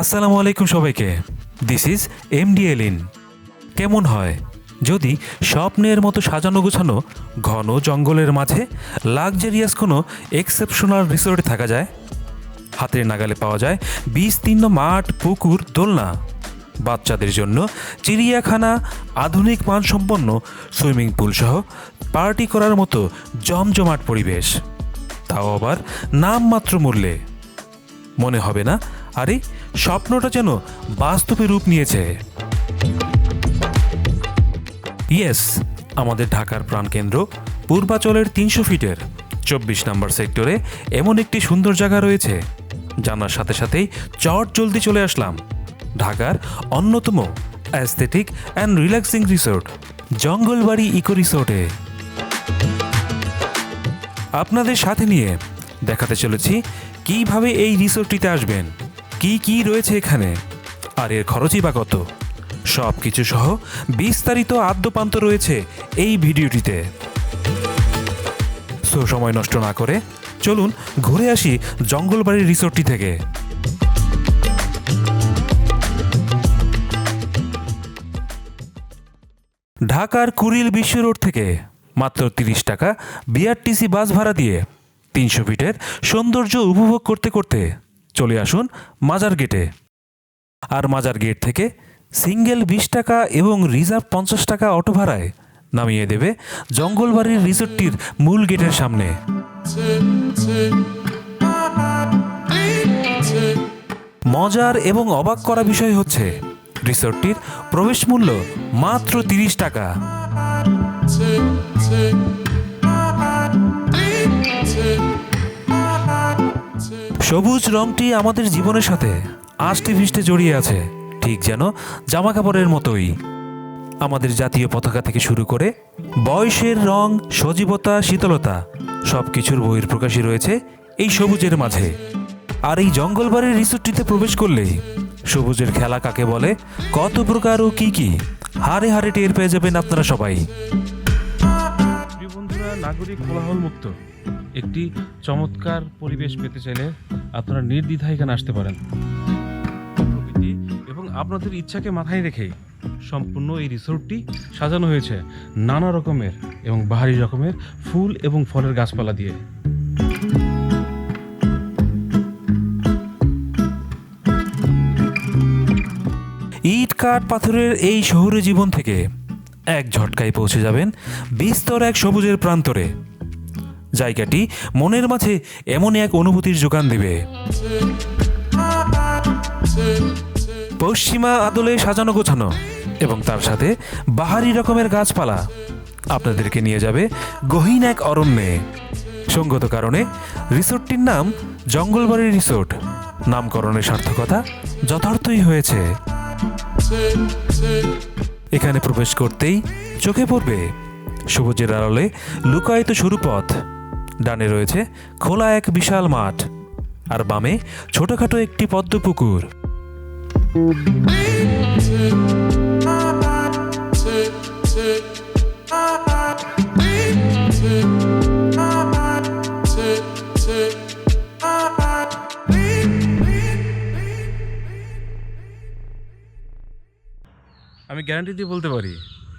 আসসালামু আলাইকুম সবাইকে। দিস ইজ এমডিএল ইন কেমন হয়? যদি স্বপ্নের মতো সাজানো গোছানো ঘন জঙ্গলের মাঝে লাক্সারিয়াস কোনো এক্সেপশনাল রিসোর্টে থাকা যায়, হাতের নাগালে পাওয়া যায় বিস্তীর্ণ মাঠ, পুকুর, দোলনা, বাচ্চাদের জন্য চিড়িয়াখানা, আধুনিক মানসম্পন্ন সুইমিং পুল সহ পার্টি করার মতো জমজমাট পরিবেশ। তাও আবার নামমাত্র মূল্যে। মনে হবে না আরে, স্বপ্নটা যেন বাস্তবে রূপ নিয়েছে। ইয়েস, আমাদের ঢাকার প্রাণকেন্দ্র পূর্বাচলের তিনশো ফিটের চব্বিশ নম্বর সেক্টরে এমন একটি সুন্দর জায়গা রয়েছে। জানার সাথে সাথেই চট জলদি চলে আসলাম। ঢাকার অন্যতম aesthetic and relaxing resort Jangalbari eco রিসোর্টে আপনাদের সাথে নিয়ে দেখাতে চলেছি কীভাবে এই রিসোর্টটিতে আসবেন। কি কি রয়েছে এখানে? আর এর খরচই বা কত? সব কিছু সহ বিস্তারিত আদ্যপান্ত রয়েছে এই ভিডিওটিতে। সো, সময় নষ্ট না করে চলুন ঘুরে আসি জঙ্গলবাড়ির রিসোর্টটি থেকে। ঢাকার কুড়িল বিশ্ব রোড থেকে মাত্র তিরিশ টাকা বিআরটিসি বাস ভাড়া দিয়ে তিনশো ফিটের সৌন্দর্য উপভোগ করতে করতে চলে আসুন মাজার গেটে। আর মাজার গেট থেকে সিঙ্গেল বিশ টাকা এবং রিজার্ভ পঞ্চাশ টাকা অটো ভাড়ায় নামিয়ে দেবে জঙ্গলবাড়ির রিসোর্টটির মূল গেটের সামনে। মজার এবং অবাক করা বিষয় হচ্ছে, রিসোর্টটির প্রবেশ মূল্য মাত্র তিরিশ টাকা। সবুজ রংটি আমাদের জীবনের সাথে আষ্টে ফিষ্টে জড়িয়ে আছে, ঠিক যেন জামা কাপড়ের মতোই। আমাদের জাতীয় পতাকা থেকে শুরু করে বয়সের রং, সজীবতা, শীতলতা সব কিছুর বহির্প্রকাশই রয়েছে এই সবুজের মাঝে। আর এই জঙ্গলবাড়ির রিসোর্টটিতে প্রবেশ করলেই সবুজের খেলা কাকে বলে, কত প্রকার ও কি কি, হারে হারে টের পেয়ে যাবেন আপনারা সবাই। নাগরিক কোলাহল মুক্ত একটি চমৎকার পরিবেশ পেতে চাইলে আপনারা নির্দ্বিধায় এখানে আসতে পারেন। এবং আপনাদের ইচ্ছাকে মাথায় রেখে সম্পূর্ণ এই রিসোর্টটি সাজানো হয়েছে নানা রকমের এবং বাহারি রকমের ফুল এবং ফলের গাছপালা দিয়ে। ইট, কাঠ, পাথরের এই শহুরে জীবন থেকে এক ঝটকায় পৌঁছে যাবেন বিস্তর এক সবুজের প্রান্তরে। জায়গাটি মনের মাঝে এমন এক অনুভূতির যোগান দেবে। পশ্চিমা আদলে সাজানো গোছানো এবং তার সাথে বাহারি রকমের গাছপালা। আপনাদেরকে নিয়ে যাবে গহীন এক অরণ্যে। সঙ্গত কারণে রিসোর্টটির নাম জঙ্গলবাড়ি রিসোর্ট। নামকরণের সার্থকতা যথার্থই হয়েছে। এখানে প্রবেশ করতেই চোখে পড়বে সবুজের আড়ালে লুকায়িত সরু পথ ডানে রয়েছে, খোলা এক বিশাল মাঠ, আর বামে ছোটখাটো একটি পদ্ম পুকুর আমি গ্যারান্টি দিয়ে বলতে পারি,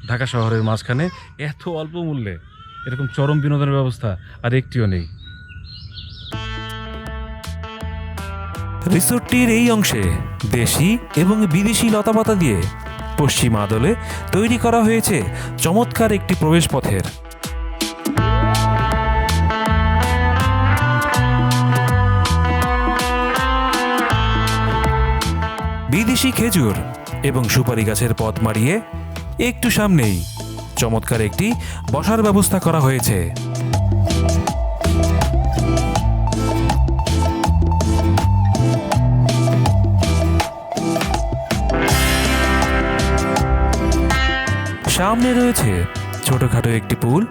ঢাকা শহরের মাঝখানে এত অল্প মূল্যে এরকম চরম বিনোদনের ব্যবস্থা আর একটিও নেই। রিসোর্টটির এই অংশে দেশি এবং বিদেশি লতাপাতা দিয়ে পশ্চিম আদলে তৈরি করা হয়েছে চমৎকার একটি প্রবেশপথের। বিদেশি খেজুর এবং সুপারি গাছের পথ মারিয়ে একটু সামনেই চমৎকার একটি বসার ব্যবস্থা করা হয়েছে। সামনে রয়েছে ছোটখাটো একটি পুল,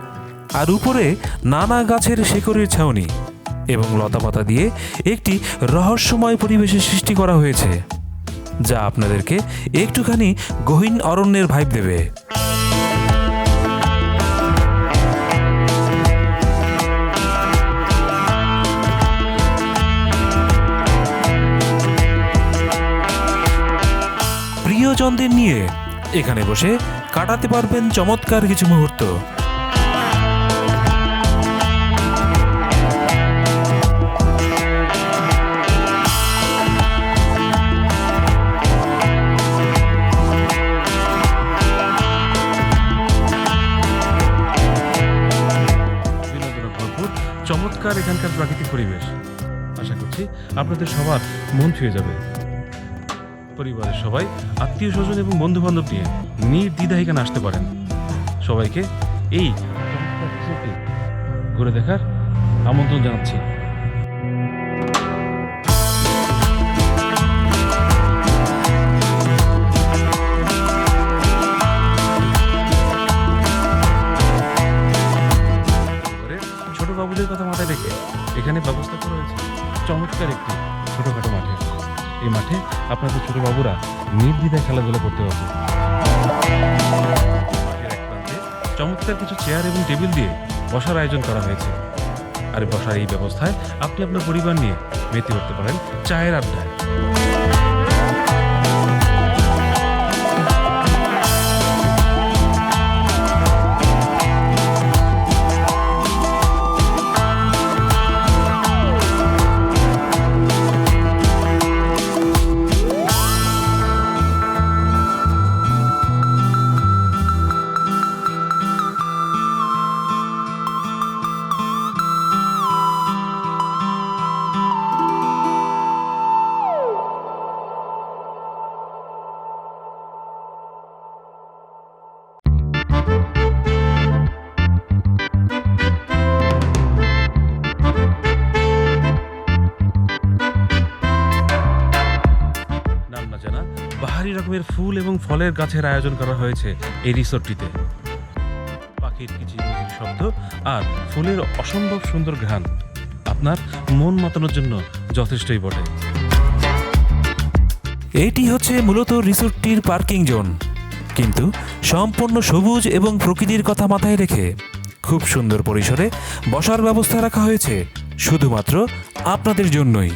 আর উপরে নানা গাছের শেকড়ের ছাউনি এবং লতাপাতা দিয়ে একটি রহস্যময় পরিবেশের সৃষ্টি করা হয়েছে, যা আপনাদেরকে একটুখানি গহীন অরণ্যের ভাইব দেবে। প্রিয়জনদের নিয়ে এখানে বসে কাটাতে পারবেন চমৎকার কিছু মুহূর্ত। চমৎকার এখানকার প্রাকৃতিক পরিবেশ। আশা করছি আপনাদের সবার মন ছুঁয়ে যাবে। পরিবারের সবাই, আত্মীয় স্বজন এবং বন্ধু বান্ধব নিয়ে নির্দ্বিধায় এখানে আসতে পারেন। সবাইকে এই ঘুরে দেখার আমন্ত্রণ জানাচ্ছি। ছোট বাবুদের কথা মাথায় রেখে এখানে ব্যবস্থা করা হয়েছে। চমৎকার একটি ছোটখাটো মাঠে। এই মাঠে আপনাদের ছোট বাবুরা নির্দ্বিধায় খেলাধুলা করতে পারবে। চমৎকার কিছু চেয়ার এবং টেবিল দিয়ে বসার আয়োজন করা হয়েছে। আর বসার এই ব্যবস্থায় আপনি আপনার পরিবার নিয়ে মেতে উঠতে পারেন চায়ের আড্ডায়। রকমের ফুল এবং ফলের গাছের আয়োজন করা হয়েছে এই রিসোর্টটিতে। পাখির কিচিরমিচির শব্দ আর ফুলের অসম্ভব সুন্দর ঘ্রাণ আপনার মন মাতানোর জন্য যথেষ্টই বটে। এটি হচ্ছে মূলত রিসোর্টটির পার্কিং জোন। কিন্তু সম্পূর্ণ সবুজ এবং প্রকৃতির কথা মাথায় রেখে খুব সুন্দর পরিসরে বসার ব্যবস্থা রাখা হয়েছে শুধুমাত্র আপনাদের জন্যই।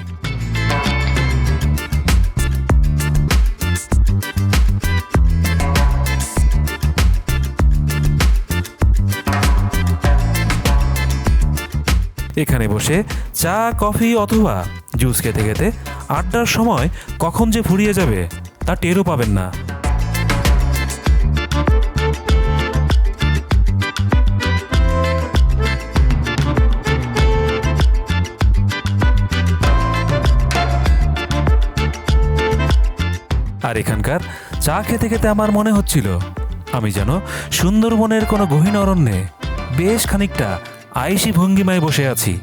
এখানে বসে চা, কফি অথবা জুস খেতে খেতে আড্ডার সময় কখন যে ফুরিয়ে যাবে তা টেরও পাবেন না। আর এখানকার চা খেতে খেতে আমার মনে হচ্ছিল, আমি যেন সুন্দরবনের কোনো গহীন অরণ্যে বেশ খানিকটা আইসি ভঙ্গিমায় বসে আছি।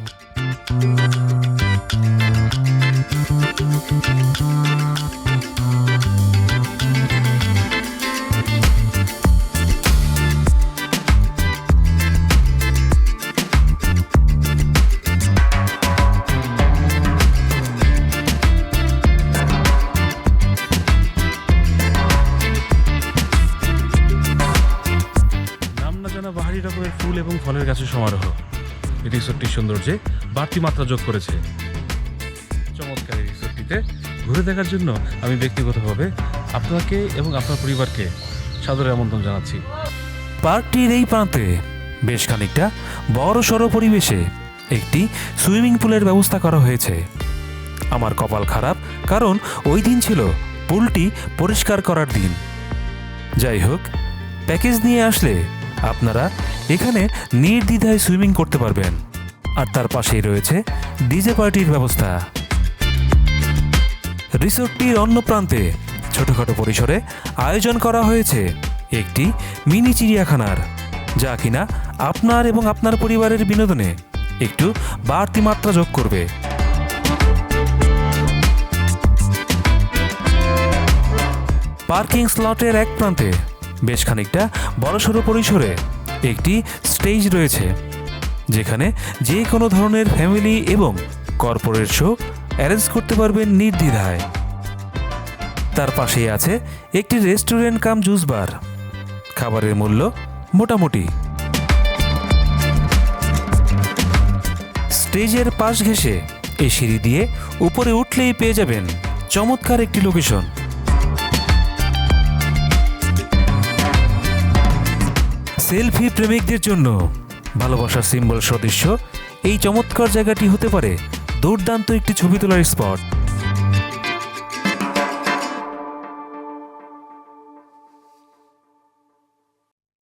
রিসোর্টটির সৌন্দর্যে বাড়তি মাত্রা যোগ করেছে। চমৎকার এই রিসোর্টটিতে ঘুরে দেখার জন্য আমি ব্যক্তিগতভাবে আপনাকে এবং আপনার পরিবারকে সাদরে আমন্ত্রণ জানাচ্ছি। পার্কটির এই প্রান্তে বেশ খানিকটা বড় সড়ো পরিবেশে একটি সুইমিং পুলের ব্যবস্থা করা হয়েছে। আমার কপাল খারাপ কারণ ওই দিন ছিল পুলটি পরিষ্কার করার দিন। যাই হোক, প্যাকেজ নিয়ে আসলে আপনারা এখানে নির্দ্বিধায় সুইমিং করতে পারবেন। আর তার পাশেই রয়েছে ডিজে পার্টির ব্যবস্থা। রিসোর্টটির অন্য প্রান্তে ছোটখাটো পরিসরে আয়োজন করা হয়েছে একটি মিনি চিড়িয়াখানার, যা কিনা আপনার এবং আপনার পরিবারের বিনোদনে একটু বাড়তি মাত্রা যোগ করবে। পার্কিং স্লটের এক প্রান্তে বেশ খানিকটা বড়সড় পরিসরে একটি স্টেজ রয়েছে, যেখানে যে কোনো ধরনের ফ্যামিলি এবং কর্পোরেট শো অ্যারেঞ্জ করতে পারবেন নির্দ্বিধায়। তার পাশেই আছে একটি রেস্টুরেন্ট কাম জুস বার। খাবারের মূল্য মোটামুটি। স্টেজের পাশ ঘেঁষে এই সিঁড়ি দিয়ে উপরে উঠলেই পেয়ে যাবেন চমৎকার একটি লোকেশন। সেলফি প্রেমিকদের জন্য ভালোবাসার সিম্বল সদৃশ্য এই চমৎকার জায়গাটি হতে পারে দুর্দান্ত একটি ছবি তোলার স্পট।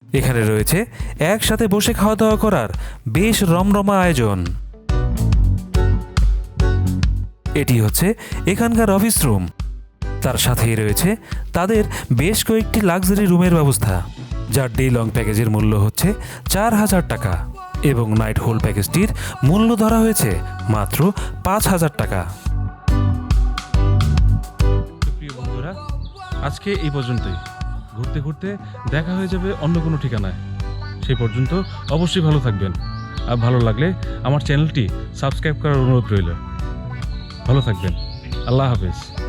এখানে রয়েছে একসাথে বসে খাওয়া দাওয়া করার বেশ রমরমা আয়োজন। এটি হচ্ছে এখানকার অফিস রুম। তার সাথেই রয়েছে তাদের বেশ কয়েকটি লাক্সারি রুমের ব্যবস্থা। যার ডে লং প্যাকেজের মূল্য হচ্ছে চার হাজার টাকা এবং নাইট হোল প্যাকেজটির মূল্য ধরা হয়েছে মাত্র পাঁচ হাজার টাকা। প্রিয় বন্ধুরা, আজকে এই পর্যন্তই। ঘুরতে ঘুরতে দেখা হয়ে যাবে অন্য কোনো ঠিকানায়। সেই পর্যন্ত অবশ্যই ভালো থাকবেন। আর ভালো লাগলে আমার চ্যানেলটি সাবস্ক্রাইব করার অনুরোধ রইল। ভালো থাকবেন। আল্লাহ হাফেজ।